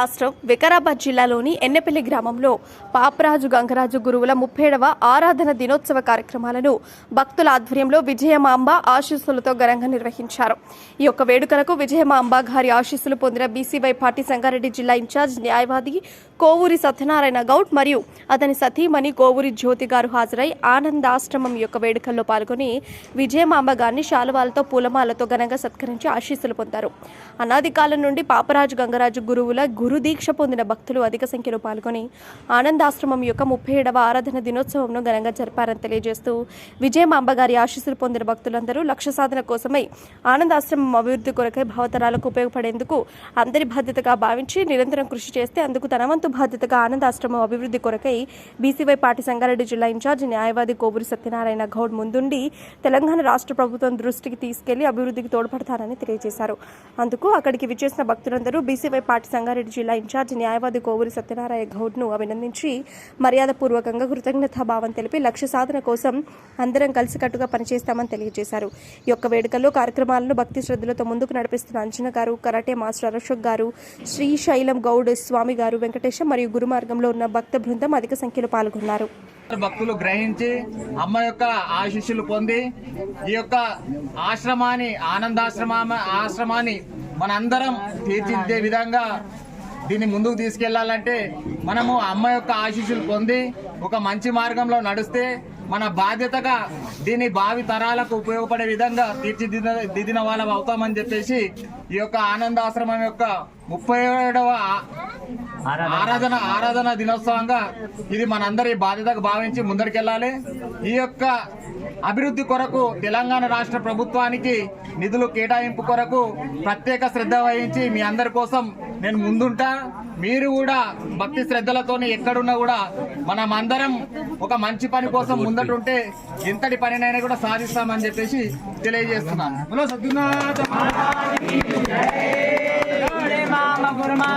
రాష్ట్రం వికారాబాద్ జిల్లాలోని ఎన్నెపల్లి గ్రామంలో పాపరాజు గంగరాజు గురువుల ముప్పేడవ ఆరాధన దినోత్సవ కార్యక్రమాలను భక్తుల ఆధ్వర్యంలో విజయమాంబ ఆశీస్సులతో ఘనంగా నిర్వహించారు. ఈ యొక్క వేడుకలకు విజయమాంబ గారి ఆశీస్సులు పొందిన బీసీవై పార్టీ సంగారెడ్డి జిల్లా ఇన్ఛార్జ్ న్యాయవాది కోవూరి సత్యనారాయణ గౌడ్ మరియు అతని సతీమణి కోవూరి జ్యోతి గారు హాజరై ఆనందాశ్రమం యొక్క వేడుకల్లో పాల్గొని విజయమాంబ గారిని శాలువాలతో పూలమాలతో ఘనంగా సత్కరించి ఆశీస్సులు పొందారు. అనాది కాలం నుండి పాపరాజు గంగరాజు గురువుల గురు గురుదీక్ష పొందిన భక్తులు అధిక సంఖ్యలో పాల్గొని ఆనందాశ్రమం యొక్క ముప్పై ఏడవ ఆరాధన దినోత్సవంను ఘనంగా జరిపారని తెలియజేస్తూ విజయమాంబ గారి ఆశీస్సులు పొందిన భక్తులందరూ లక్ష్య సాధన కోసమై ఆనందాశ్రమం అభివృద్ధి కొరకై భావతరాలకు ఉపయోగపడేందుకు అందరి బాధ్యతగా భావించి నిరంతరం కృషి చేస్తే అందుకు తనవంతు బాధ్యతగా ఆనందాశ్రమం అభివృద్ధి కొరకై బీసీవై పార్టీ సంగారెడ్డి జిల్లా ఇన్ఛార్జ్ న్యాయవాది కోబూరి సత్యనారాయణ గౌడ్ ముందుండి తెలంగాణ రాష్ట్ర ప్రభుత్వం దృష్టికి తీసుకెళ్ళి అభివృద్ధికి తోడ్పడతారని తెలియజేశారు. అందుకు అక్కడికి విచ్చేసిన భక్తులందరూ బీసీవై పార్టీ సంగారెడ్డి జిల్లా ఇన్ఛార్జ్ న్యాయవాది కోవూరి సత్యనారాయణ గౌడ్ను అభినందించి మర్యాదపూర్వకంగా కృతజ్ఞతాభావం తెలిపి లక్ష్య సాధన కోసం అందరం కలిసికట్టుగా పనిచేస్తామని తెలియజేశారు. ఈ యొక్క వేడుకల్లో కార్యక్రమాలను భక్తి శ్రద్ధలతో ముందుకు నడిపిస్తున్న అంజన గారు కరాటే మాస్టర్ అశోక్ గారు శ్రీశైలం గౌడ్ స్వామి గారు వెంకటేశం మరియు గురుమార్గంలో ఉన్న భక్త బృందం అధిక సంఖ్యలో పాల్గొన్నారు. భక్తులు గ్రహించి అమ్మ యొక్క ఆశీస్సులు పొంది ఈ యొక్క ఆశ్రమాన్ని ఆనందాశ్రమ ఆశ్రమాన్ని మనందరం తీర్చిదిద్దే విధంగా దీన్ని ముందుకు తీసుకెళ్ళాలంటే మనము అమ్మ యొక్క ఆశీస్సులు పొంది ఒక మంచి మార్గంలో నడిస్తే మన బాధ్యతగా దీన్ని భావి తరాలకు ఉపయోగపడే విధంగా తీర్చిదిద్ద దిద్దిన వాళ్ళం అవుతామని చెప్పేసి ఈ యొక్క ఆనందాశ్రమం యొక్క ముప్పై ఏడవ ఆరాధన. ఆరాధన దినోత్సవంగా ఇది మనందరి బాధ్యతగా భావించి ముందరికెళ్ళాలి. ఈ యొక్క అభివృద్ధి కొరకు తెలంగాణ రాష్ట్ర ప్రభుత్వానికి నిధులు కేటాయింపు కొరకు ప్రత్యేక శ్రద్ధ వహించి మీ అందరి కోసం నేను ముందుంటా. మీరు కూడా భక్తి శ్రద్ధలతోని ఎక్కడున్నా కూడా మనం అందరం ఒక మంచి పని కోసం ముందటుంటే ఎంతటి పనినైనా కూడా సాధిస్తామని చెప్పేసి తెలియజేస్తున్నాను.